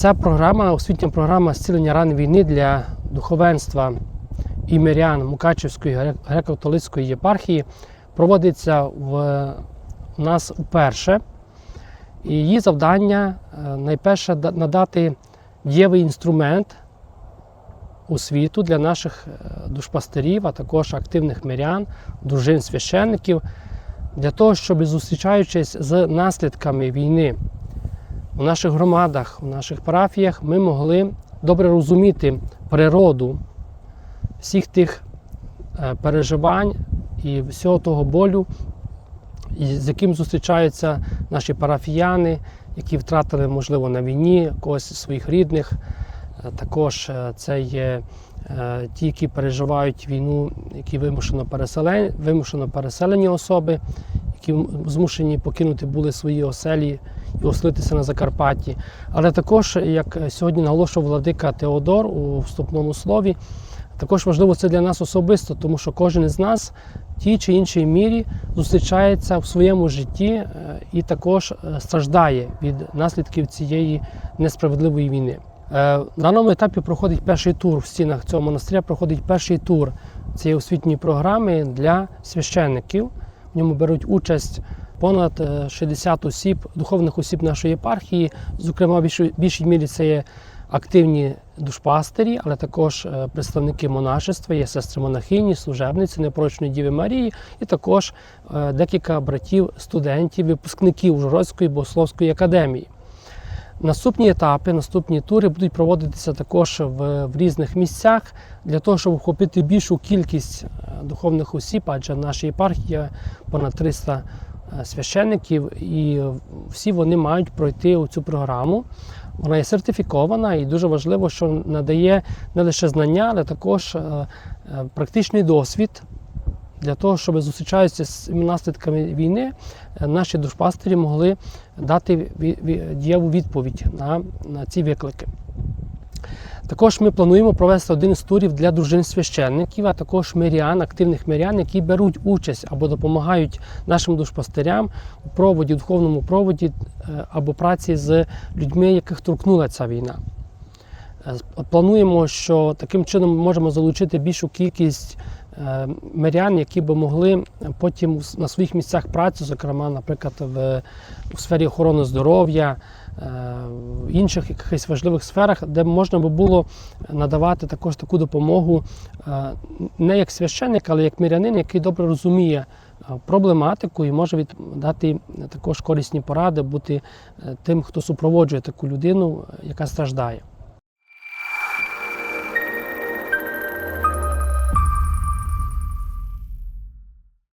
Ця програма, освітня програма зцілення ран війни для духовенства і мирян Мукачівської гре- греко-католицької єпархії проводиться в нас вперше. І її завдання е, найперше надати дієвий інструмент освіту для наших е, душпастерів, а також активних мирян, дружин священників, для того, щоб зустрічаючись з наслідками війни у наших громадах, у наших парафіях, ми могли добре розуміти природу всіх тих е, переживань і всього того болю, з яким зустрічаються наші парафіяни, які втратили, можливо, на війні когось із своїх рідних. Е, Також е, це є ті, які переживають війну, які вимушено переселені, вимушено переселені особи, які змушені покинути були свої оселі і оселитися на Закарпатті. Але також, як сьогодні наголошував владика Теодор у вступному слові, також важливо це для нас особисто, тому що кожен із нас в тій чи іншій мірі зустрічається в своєму житті е, і також е, страждає від наслідків цієї несправедливої війни. Е, На даному етапі проходить перший тур в стінах цього монастиря. Проходить перший тур цієї освітньої програми для священників. В ньому беруть участь понад е, 60 осіб, духовних осіб нашої єпархії. Зокрема, в більшій- мірі це є активні душпастері, але також е, представники монашества, є сестри монахині, служебниці непорочної Діви Марії, і також е, декілька братів, студентів, випускників Ужгородської богословської академії. Наступні етапи, наступні тури будуть проводитися також в, в різних місцях для того, щоб охопити більшу кількість е, духовних осіб, адже в нашій єпархії понад 300 е, священників, і всі вони мають пройти цю програму. Вона є сертифікована і дуже важливо, що надає не лише знання, але також е, е, практичний досвід для того, щоб зустрічаючись з наслідками війни, е, наші душпастері могли дати дієву відповідь на, на ці виклики. Також ми плануємо провести один з турів для дружин священників, а також мирян, активних мирян, які беруть участь або допомагають нашим душпастирям у проводі, духовному проводі е, або праці з людьми, яких торкнула ця війна. Е, Плануємо, що таким чином ми можемо залучити більшу кількість е, мирян, які би могли потім на своїх місцях праці, зокрема, наприклад, в, у сфері охорони здоров'я, інших якихось важливих сферах, де можна би було надавати також таку допомогу е, не як священник, але як мирянин, який добре розуміє е, проблематику і може дати також корисні поради, бути е, тим, хто супроводжує таку людину, е, яка страждає.